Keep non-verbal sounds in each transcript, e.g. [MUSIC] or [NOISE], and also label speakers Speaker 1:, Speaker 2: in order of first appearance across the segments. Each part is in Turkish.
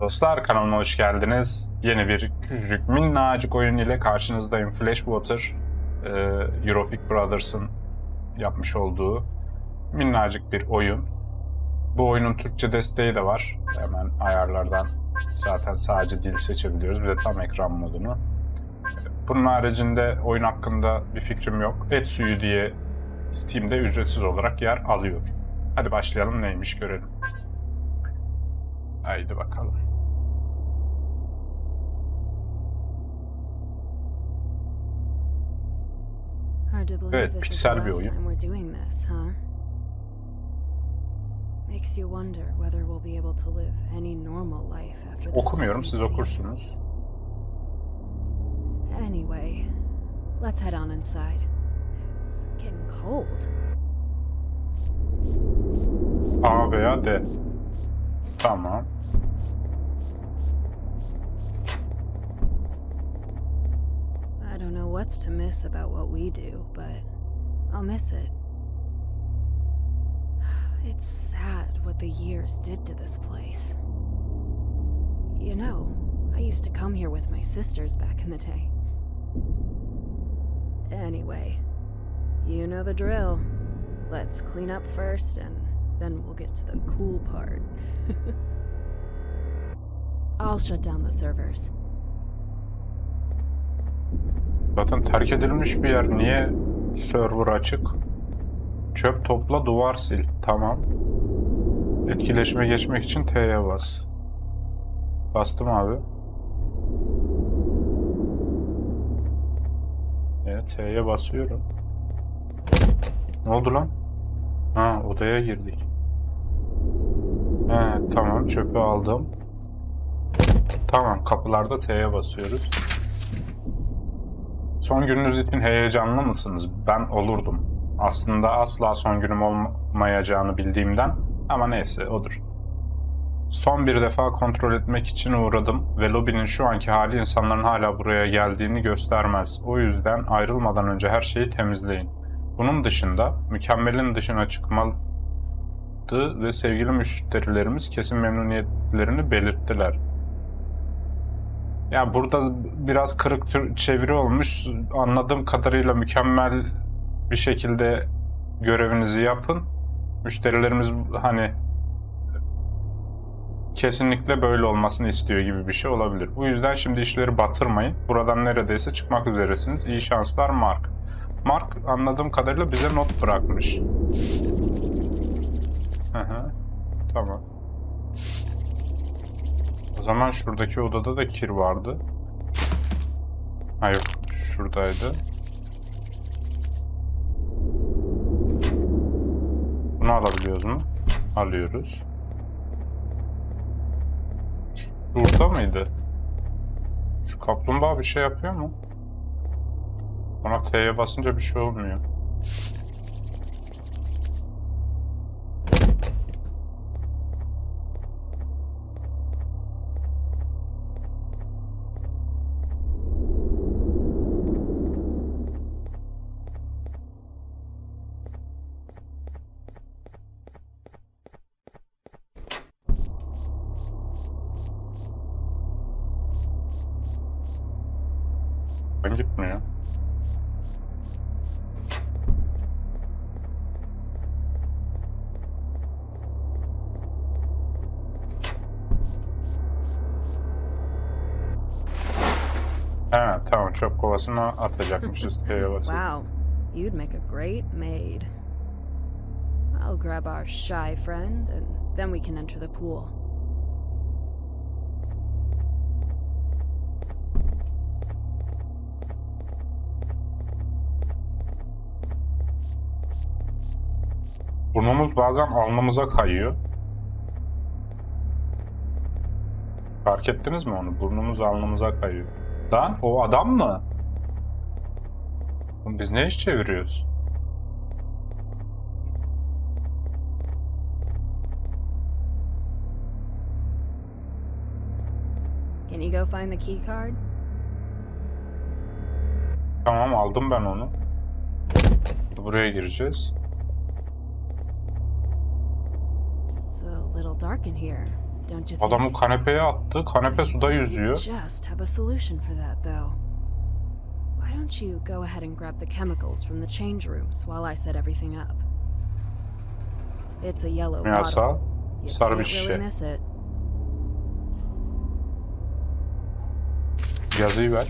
Speaker 1: Dostlar kanalıma hoş geldiniz. Yeni bir küçücük minnacık oyun ile karşınızdayım. Flashwater, e, Eurofic Brothers'ın yapmış olduğu minnacık bir oyun. Bu oyunun Türkçe desteği de var. Hemen ayarlardan zaten sadece dil seçebiliyoruz. Bir de tam ekran modunu. Bunun haricinde oyun hakkında bir fikrim yok. Et suyu diye Steam'de ücretsiz olarak yer alıyor. Hadi başlayalım neymiş görelim. Haydi bakalım.
Speaker 2: Hard to believe
Speaker 1: Evet,
Speaker 2: this is the
Speaker 1: piksel bir
Speaker 2: last
Speaker 1: oyun.
Speaker 2: time we're doing this, huh? Makes you wonder whether we'll be able to live any normal life after this
Speaker 1: Okumuyorum, siz okursunuz.
Speaker 2: Anyway, let's head on inside. It's getting cold.
Speaker 1: A veya D. Tamam.
Speaker 2: What's to miss about what we do, but I'll miss it. [SIGHS] It's sad what the years did to this place. You know, I used to come here with my sisters back in the day. Anyway, you know the drill. Let's clean up first, and then we'll get to the cool part. [LAUGHS] I'll shut down the servers.
Speaker 1: Zaten terk edilmiş bir yer. Niye server açık? Çöp topla, duvar sil. Tamam. Etkileşime geçmek için T'ye bas. Bastım abi. Evet, T'ye basıyorum. Ne oldu lan? Ha, odaya girdik. He, tamam, çöpü aldım. Tamam, kapılarda T'ye basıyoruz. Son gününüz için heyecanlı mısınız? Ben olurdum. Aslında asla son günüm olmayacağını bildiğimden ama neyse odur. Son bir defa kontrol etmek için uğradım ve lobinin şu anki hali insanların hala buraya geldiğini göstermez. O yüzden ayrılmadan önce her şeyi temizleyin. Bunun dışında mükemmelin dışına çıkmalı ve sevgili müşterilerimiz kesin memnuniyetlerini belirttiler. Ya burada biraz kırık tür- çeviri olmuş. Anladığım kadarıyla mükemmel bir şekilde görevinizi yapın. Müşterilerimiz hani kesinlikle böyle olmasını istiyor gibi bir şey olabilir. Bu yüzden şimdi işleri batırmayın. Buradan neredeyse çıkmak üzeresiniz. İyi şanslar Mark. Mark anladığım kadarıyla bize not bırakmış. Hı hı. Tamam. Zaman şuradaki odada da kir vardı. Ha yok, şuradaydı. Bunu alabiliyoruz mu? Alıyoruz. Şurada mıydı? Şu kaplumbağa bir şey yapıyor mu? Ona T'ye basınca bir şey olmuyor. Çöp kovasına atacakmışız [LAUGHS] basıp.
Speaker 2: Wow, you'd make a great maid. I'll grab our shy friend, and then we can enter the pool.
Speaker 1: Burnumuz bazen alnımıza kayıyor. Fark ettiniz mi onu? Burnumuz alnımıza kayıyor. Lan o adam mı? Oğlum Biz ne iş çeviriyoruz?
Speaker 2: Can you go find the key card?
Speaker 1: Tamam aldım ben onu. Buraya gireceğiz.
Speaker 2: It's a little dark in here.
Speaker 1: Adamı kanepeye attı. Kanepe suda yüzüyor.
Speaker 2: Just have a solution for that, though. Why don't you go ahead and grab the chemicals from the change rooms while I set everything up? It's a yellow bottle. You
Speaker 1: sarı bir
Speaker 2: can't
Speaker 1: şişe.
Speaker 2: really miss it.
Speaker 1: Yazıyı ver.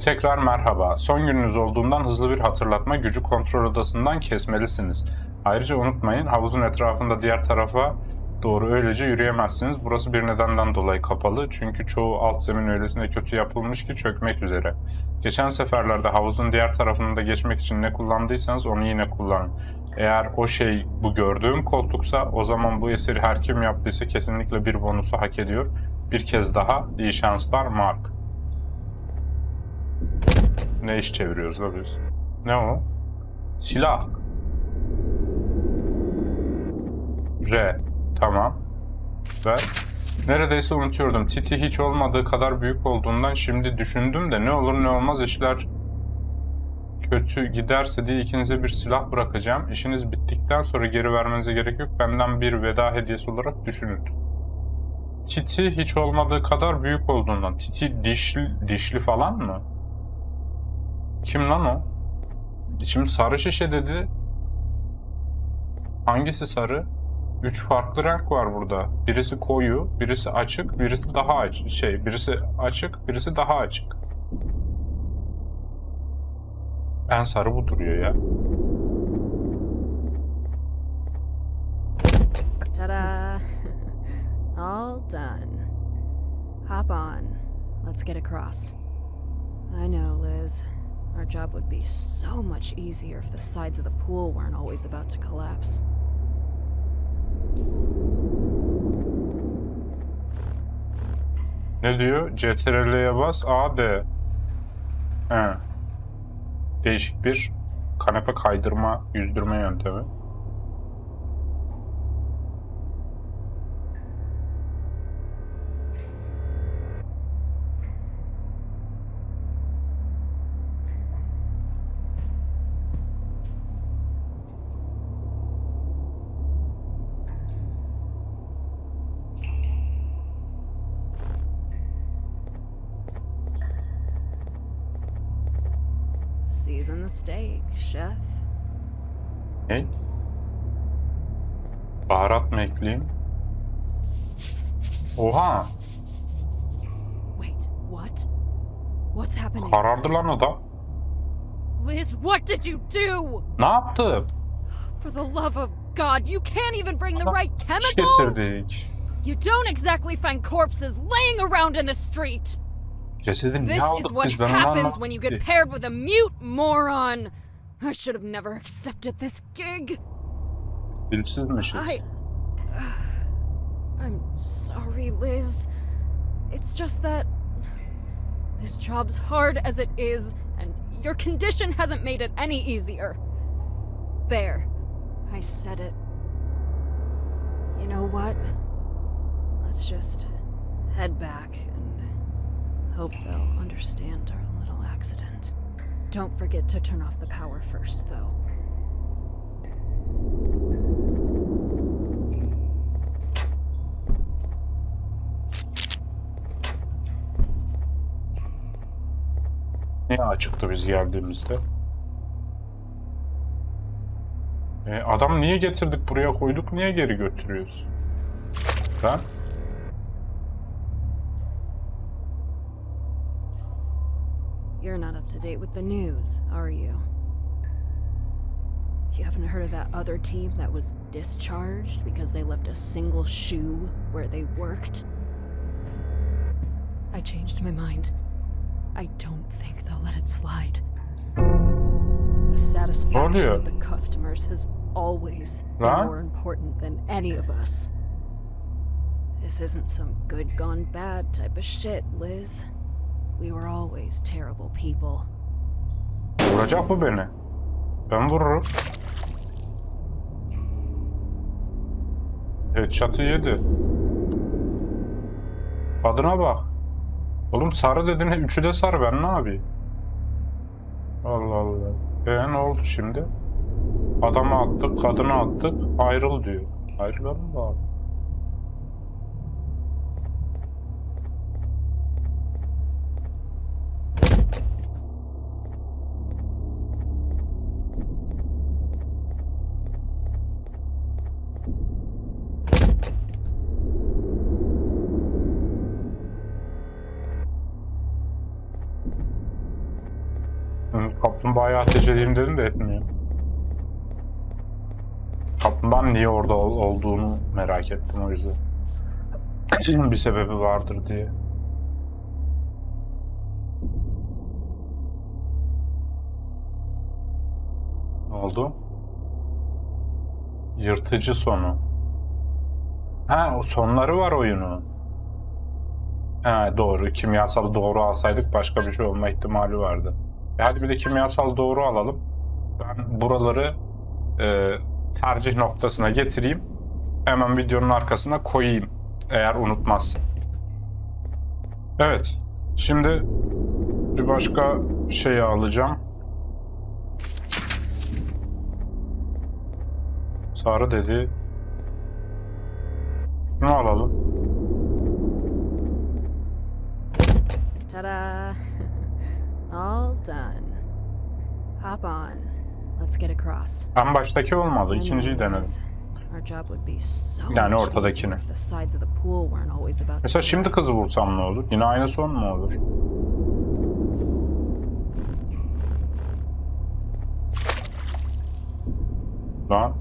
Speaker 1: Tekrar merhaba. Son gününüz olduğundan hızlı bir hatırlatma gücü kontrol odasından kesmelisiniz. Ayrıca unutmayın havuzun etrafında diğer tarafa doğru öylece yürüyemezsiniz. Burası bir nedenden dolayı kapalı. Çünkü çoğu alt zemin öylesine kötü yapılmış ki çökmek üzere. Geçen seferlerde havuzun diğer tarafında geçmek için ne kullandıysanız onu yine kullanın. Eğer o şey bu gördüğüm koltuksa o zaman bu eseri her kim yaptıysa kesinlikle bir bonusu hak ediyor. Bir kez daha iyi şanslar Mark. Ne iş çeviriyoruz da biz? Ne o? Silah. R. Tamam. Ve neredeyse unutuyordum. Titi hiç olmadığı kadar büyük olduğundan şimdi düşündüm de ne olur ne olmaz işler kötü giderse diye ikinize bir silah bırakacağım. İşiniz bittikten sonra geri vermenize gerek yok. Benden bir veda hediyesi olarak düşünün. Titi hiç olmadığı kadar büyük olduğundan. Titi dişli, dişli falan mı? Kim lan o? Şimdi sarı şişe dedi. Hangisi sarı? Üç farklı renk var burada. Birisi koyu, birisi açık, birisi daha açık. Şey, birisi açık, birisi daha açık. En sarı bu duruyor ya.
Speaker 2: Ta-da! [LAUGHS] All done. Hop on. Let's get across. I know, Liz. Our job would be so much easier if the sides of the pool weren't always about to collapse.
Speaker 1: Ne diyor? CTRL'ye bas, A. He. Değişik bir kanepe kaydırma, yüzdürme yöntemi.
Speaker 2: Steak, chef.
Speaker 1: Ne? Baharat mı ekleyeyim? Oha!
Speaker 2: Wait, what? What's happening?
Speaker 1: Karardı lan adam.
Speaker 2: Liz, what did you do?
Speaker 1: Ne yaptı?
Speaker 2: For the love of God, you can't even bring the right chemicals!
Speaker 1: getirdik.
Speaker 2: You don't exactly find corpses laying around in the street! This is what
Speaker 1: biz? Ben onu
Speaker 2: happens when you get paired with a mute moron! I should have never accepted this gig. I. [SIGHS] I'm sorry, Liz. It's just that. This job's hard as it is, and your condition hasn't made it any easier. There. I said it. You know what? Let's just head back and hope they'll understand our little accident. Don't forget to turn off the power first, though.
Speaker 1: Niye açıktı biz geldiğimizde? E, adam niye getirdik buraya koyduk niye geri götürüyoruz? Ha?
Speaker 2: You're not up to date with the news, are you? You haven't heard of that other team that was discharged because they left a single shoe where they worked? I changed my mind. I don't think they'll let it slide. The satisfaction
Speaker 1: oluyor?
Speaker 2: of the customers has always been more important than any of us. This isn't some good gone bad type of shit, Liz. We were always terrible people.
Speaker 1: Vuracak mı beni? Ben vururum. Evet çatı yedi. Adına bak. Oğlum sarı dedin üçü de sarı ben ne yapayım? Allah Allah. E ne oldu şimdi? Adamı attık, kadını attık, ayrıl diyor. Ayrılalım da abi. Kaplumbağayı ateş dedim de etmiyor. Kaplumbağanın niye orada ol- olduğunu merak ettim o yüzden. [CLEARS THROAT] bir sebebi vardır diye. Ne oldu? Yırtıcı sonu. Ha sonları var oyunun. Ha doğru. Kimyasal doğru alsaydık başka bir şey olma ihtimali vardı. Hadi bir de kimyasal doğru alalım. Ben buraları e, tercih noktasına getireyim. Hemen videonun arkasına koyayım. Eğer unutmazsam. Evet. Şimdi bir başka şeyi alacağım. Sarı dedi. Şunu alalım.
Speaker 2: Ta-da! [LAUGHS] All done. Hop on. Let's get across.
Speaker 1: En baştaki olmadı. İkinciyi denedim. Yani ortadakini. Mesela şimdi kızı vursam ne olur? Yine aynı son mu olur? Lan.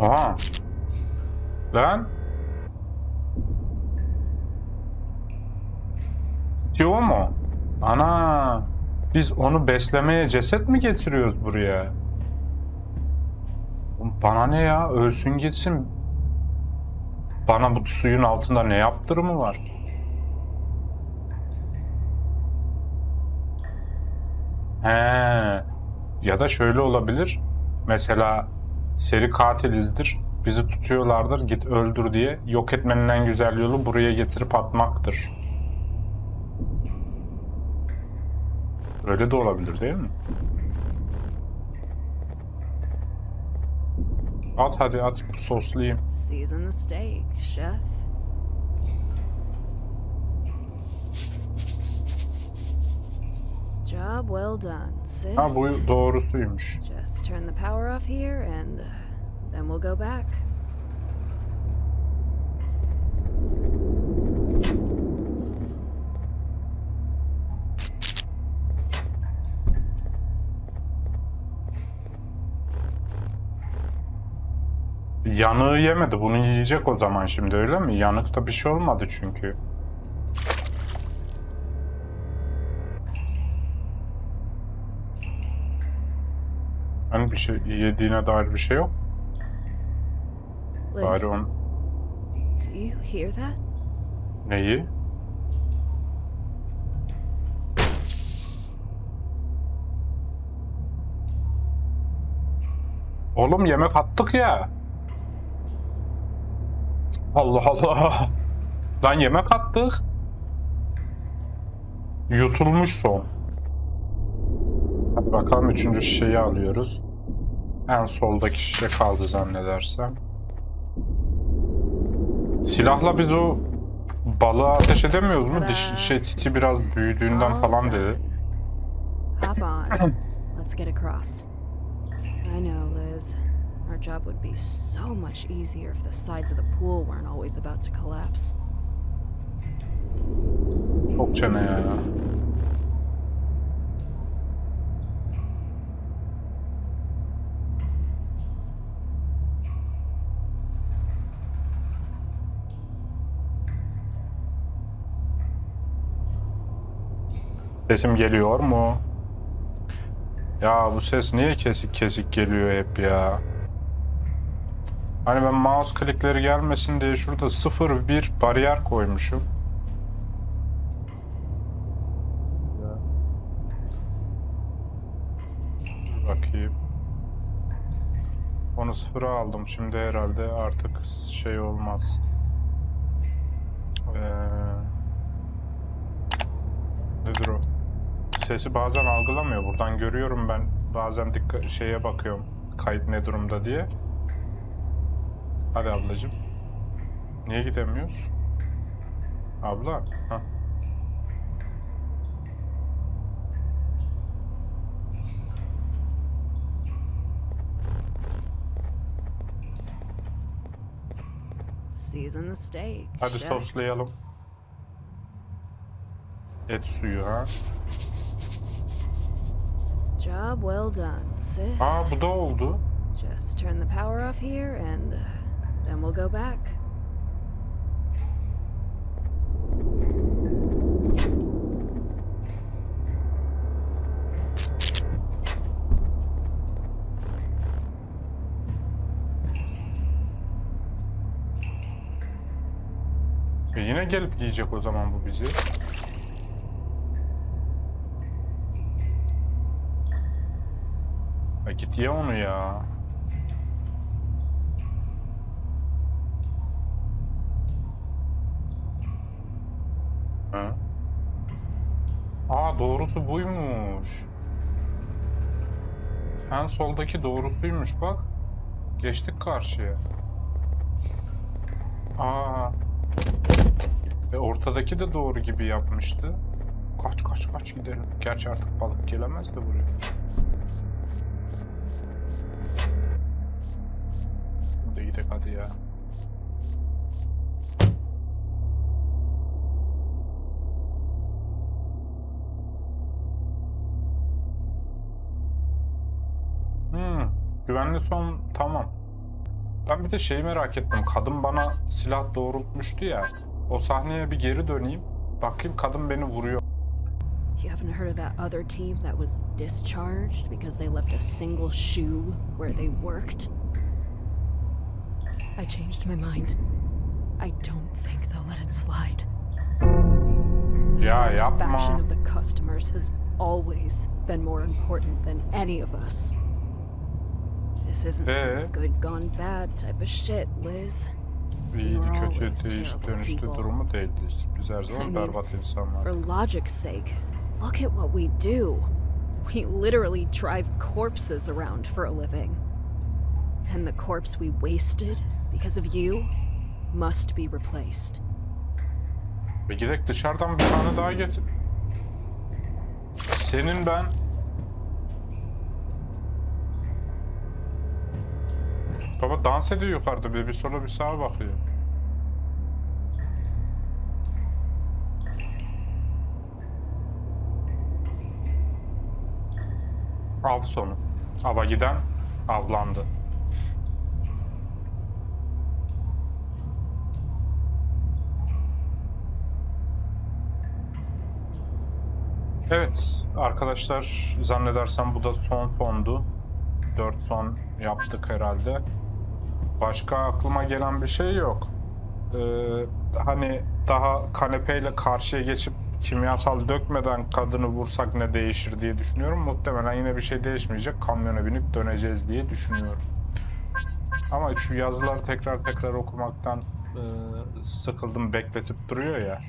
Speaker 1: Aha. Lan. Diyor mu? Ana. Biz onu beslemeye ceset mi getiriyoruz buraya? Bana ne ya? Ölsün gitsin. Bana bu suyun altında ne yaptırımı var? He. Ya da şöyle olabilir. Mesela seri katilizdir. Bizi tutuyorlardır. Git öldür diye. Yok etmenin en güzel yolu buraya getirip atmaktır. Öyle de olabilir değil mi? At hadi at soslayayım.
Speaker 2: Season the steak, chef. Job well done, sis.
Speaker 1: Ha bu doğrusuymuş.
Speaker 2: Just turn the power off here and uh, then we'll go back.
Speaker 1: Yanığı yemedi. Bunu yiyecek o zaman şimdi öyle mi? Yanıkta bir şey olmadı çünkü. Hani bir şey yediğine dair bir şey yok.
Speaker 2: Liz,
Speaker 1: Bari on
Speaker 2: do you hear that?
Speaker 1: neyi? Oğlum yemek attık ya. Allah Allah. Lan yemek attık. Yutulmuş son. Hadi bakalım üçüncü şişeyi alıyoruz. En soldaki şişe kaldı zannedersem. Silahla biz o balığı ateş edemiyoruz mu? Diş, şey titi biraz büyüdüğünden falan dedi.
Speaker 2: Hop on. [CLEARS THROAT] Let's get across. I know, Liz. Our job would be so much easier if the sides of the pool weren't always about to collapse.
Speaker 1: Çok ya. Sesim geliyor mu? Ya bu ses niye kesik kesik geliyor hep ya? Hani ben mouse klikleri gelmesin diye şurada 0-1 bariyer koymuşum. Bakayım. Onu sıfıra aldım. Şimdi herhalde artık şey olmaz. Ee, nedir o? Sesi bazen algılamıyor. Buradan görüyorum ben. Bazen dikkat şeye bakıyorum. Kayıt ne durumda diye. Hadi ablacığım. Niye gidemiyoruz? Abla. Hah.
Speaker 2: Season the steak.
Speaker 1: Hadi soslayalım. Et suyu ha.
Speaker 2: Job well done, sis.
Speaker 1: Aa bu da oldu.
Speaker 2: Just turn the power off here and uh, then we'll go back.
Speaker 1: E yine gelip yiyecek o zaman bu bizi. Ya git ye onu ya. Ha? Aa doğrusu buymuş. En soldaki doğrusuymuş bak. Geçtik karşıya. Aa. E ortadaki de doğru gibi yapmıştı. Kaç kaç kaç gidelim. Gerçi artık balık gelemez de buraya. Hadi gidelim hadi ya. Güvenli son tamam. Ben bir de şeyi merak ettim. Kadın bana silah doğrultmuştu ya. O sahneye bir geri döneyim. Bakayım kadın beni vuruyor.
Speaker 2: You haven't heard of that other team that was discharged because they left a single shoe where they worked? I changed my mind. I don't think they'll let it slide. The satisfaction of the customers has always been more important than any of us. This isn't
Speaker 1: Ee?
Speaker 2: some good gone bad type of shit, Liz.
Speaker 1: İyiydi kötü dönüştü durumu değildi. Biz her zaman berbat
Speaker 2: For logic's sake, look at what we do. We literally drive corpses around for a living. And the corpse we wasted because of you must be replaced.
Speaker 1: Ve gidelim dışarıdan bir tane daha getir. Senin ben... Baba dans ediyor yukarıda bir, bir sola bir sağa bakıyor. Av sonu. Ava giden avlandı. Evet arkadaşlar zannedersem bu da son sondu. 4 son yaptık herhalde. Başka aklıma gelen bir şey yok. Ee, hani daha kanepeyle karşıya geçip kimyasal dökmeden kadını vursak ne değişir diye düşünüyorum. Muhtemelen yine bir şey değişmeyecek. Kamyona binip döneceğiz diye düşünüyorum. Ama şu yazıları tekrar tekrar okumaktan e, sıkıldım bekletip duruyor ya.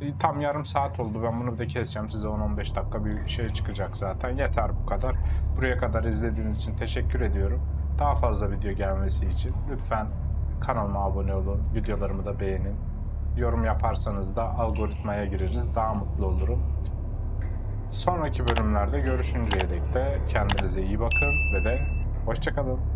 Speaker 1: E, Tam yarım saat oldu. Ben bunu de keseceğim. Size 10-15 dakika bir şey çıkacak zaten. Yeter bu kadar. Buraya kadar izlediğiniz için teşekkür ediyorum. Daha fazla video gelmesi için lütfen kanalıma abone olun. Videolarımı da beğenin. Yorum yaparsanız da algoritmaya gireriz. Daha mutlu olurum. Sonraki bölümlerde görüşünceye dek de kendinize iyi bakın ve de hoşçakalın.